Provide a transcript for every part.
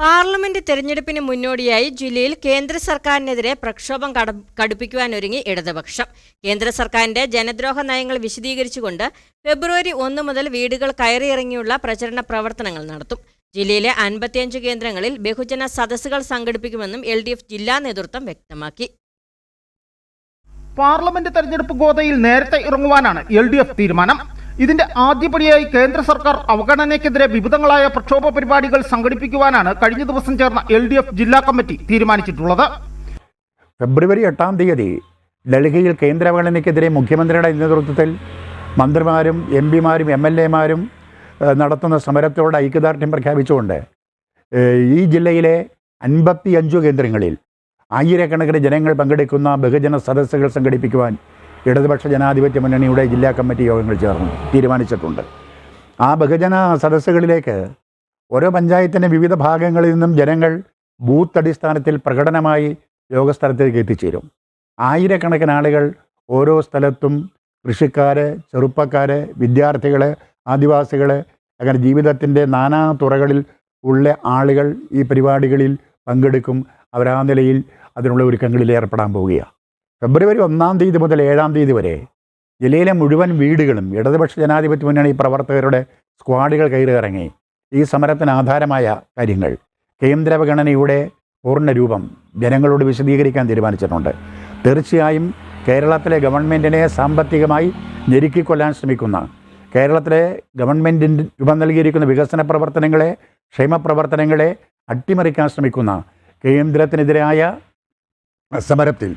Parliament തെരഞ്ഞെടുപ്പിന് മുന്നോടിയായി ജില്ലയിൽ കേന്ദ്ര സർക്കാരിനെതിരെ പ്രക്ഷോഭം കട- കടുപ്പിക്കുവാനൊരുങ്ങി ഇടതുപക്ഷം. കേന്ദ്ര സർക്കാരിന്റെ ജനദ്രോഹ നയങ്ങൾ വിശദീകരിച്ചുകൊണ്ട് ഫെബ്രുവരി ഒന്ന് മുതൽ വീടുകൾ കയറിയിറങ്ങിയുള്ള പ്രചരണ പ്രവർത്തനങ്ങൾ നടത്തും. ജില്ലയിലെ അൻപത്തിയഞ്ച് കേന്ദ്രങ്ങളിൽ ബഹുജന സദസ്സുകൾ സംഘടിപ്പിക്കുമെന്നും എൽ ജില്ലാ നേതൃത്വം വ്യക്തമാക്കി. പാർലമെന്റ് തെരഞ്ഞെടുപ്പ് ഗോതയിൽ നേരത്തെ ഇറങ്ങുവാനാണ് എൽ തീരുമാനം. ഇതിന്റെ ആദ്യപടിയായി കേന്ദ്ര സർക്കാർ അവഗണനയ്ക്കെതിരെ വിവിധങ്ങളായ പ്രക്ഷോഭ പരിപാടികൾ സംഘടിപ്പിക്കുവാനാണ് കഴിഞ്ഞ ദിവസം ചേർന്ന എൽ ഡി എഫ് ജില്ലാ കമ്മിറ്റി തീരുമാനിച്ചിട്ടുള്ളത്. ഫെബ്രുവരി എട്ടാം തീയതി ഡൽഹിയിൽ കേന്ദ്ര അവഗണനയ്ക്കെതിരെ മുഖ്യമന്ത്രിയുടെ നേതൃത്വത്തിൽ മന്ത്രിമാരും എം പിമാരും എം എൽ എമാരും നടത്തുന്ന സമരത്തോട് ഐക്യദാർഢ്യം പ്രഖ്യാപിച്ചുകൊണ്ട് ഈ ജില്ലയിലെ അൻപത്തിയഞ്ചു കേന്ദ്രങ്ങളിൽ ആയിരക്കണക്കിന് ജനങ്ങൾ പങ്കെടുക്കുന്ന ബഹുജന സദസ്സുകൾ സംഘടിപ്പിക്കുവാൻ ഇടതുപക്ഷ ജനാധിപത്യ മുന്നണിയുടെ ജില്ലാ കമ്മിറ്റി യോഗങ്ങൾ ചേർന്ന് തീരുമാനിച്ചിട്ടുണ്ട്. ആ ബഹുജന സദസ്സുകളിലേക്ക് ഓരോ പഞ്ചായത്തിന്റെ വിവിധ ഭാഗങ്ങളിൽ നിന്നും ജനങ്ങൾ ബൂത്ത് അടിസ്ഥാനത്തിൽ പ്രകടനമായി യോഗസ്ഥലത്തേക്ക് എത്തിച്ചേരും. ആയിരക്കണക്കിന് ആളുകൾ ഓരോ സ്ഥലത്തും കൃഷിക്കാർ ചെറുപ്പക്കാർ വിദ്യാർത്ഥികൾ ആദിവാസികൾ അങ്ങനെ ജീവിതത്തിന്റെ നാനാ തുറകളിൽ ഉള്ള ആളുകൾ ഈ പരിപാടികളിൽ പങ്കെടുക്കും. അവരാ നിലയിൽ അതിനുള്ള ഒരുക്കങ്ങളിൽ ഏർപ്പെടാൻ പോവുകയാണ്. ഫെബ്രുവരി ഒന്നാം തീയതി മുതൽ ഏഴാം തീയതി വരെ ജില്ലയിലെ മുഴുവൻ വീടുകളും ഇടതുപക്ഷ ജനാധിപത്യ മുന്നണി പ്രവർത്തകരുടെ സ്ക്വാഡുകൾ കയറിയിറങ്ങി ഈ സമരത്തിന് ആധാരമായ കാര്യങ്ങൾ. കേന്ദ്രവഗണനയുടെ പൂർണ രൂപം ജനങ്ങളോട് വിശദീകരിക്കാൻ തീരുമാനിച്ചിട്ടുണ്ട്. തീർച്ചയായും കേരളത്തിലെ ഗവൺമെന്റിനെ സാമ്പത്തികമായി ഞെരുക്കിക്കൊല്ലാൻ ശ്രമിക്കുന്ന കേരളത്തിലെ ഗവൺമെന്റിന് രൂപം നൽകിയിരിക്കുന്ന വികസന പ്രവർത്തനങ്ങളെ ക്ഷേമ പ്രവർത്തനങ്ങളെ അട്ടിമറിക്കാൻ ശ്രമിക്കുന്ന കേന്ദ്രത്തിനെതിരായ സമരത്തിൽ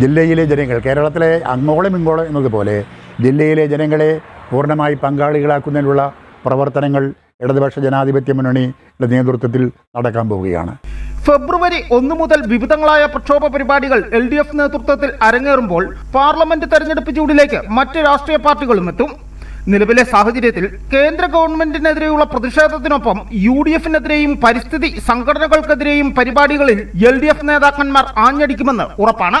ജില്ലയിലെ ജനങ്ങൾ കേരളത്തിലെ അങ്ങോളം ഇങ്ങോളം എന്നതുപോലെ ജില്ലയിലെ ജനങ്ങളെ പൂർണമായി പങ്കാളികളാക്കുന്നതിനുള്ള പ്രവർത്തനങ്ങൾ ഇടതുപക്ഷ ജനാധിപത്യ മുന്നണിയുടെ നേതൃത്വത്തിൽ നടക്കാൻ പോവുകയാണ്. ഫെബ്രുവരി ഒന്ന് മുതൽ വിവിധങ്ങളായ പ്രക്ഷോഭ പരിപാടികൾ എൽ ഡി എഫ് നേതൃത്വത്തിൽ അരങ്ങേറുമ്പോൾ പാർലമെന്റ് തെരഞ്ഞെടുപ്പ് ചൂടിലേക്ക് മറ്റ് രാഷ്ട്രീയ പാർട്ടികളും എത്തും. നിലവിലെ സാഹചര്യത്തിൽ കേന്ദ്ര ഗവൺമെന്റിനെതിരെയുള്ള പ്രതിഷേധത്തിനൊപ്പം യു ഡി എഫിനെതിരെയും പരിസ്ഥിതി സംഘടനകൾക്കെതിരെയും പരിപാടികളിൽ എൽ ഡി എഫ് നേതാക്കന്മാർ ആഞ്ഞടിക്കുമെന്ന് ഉറപ്പാണ്.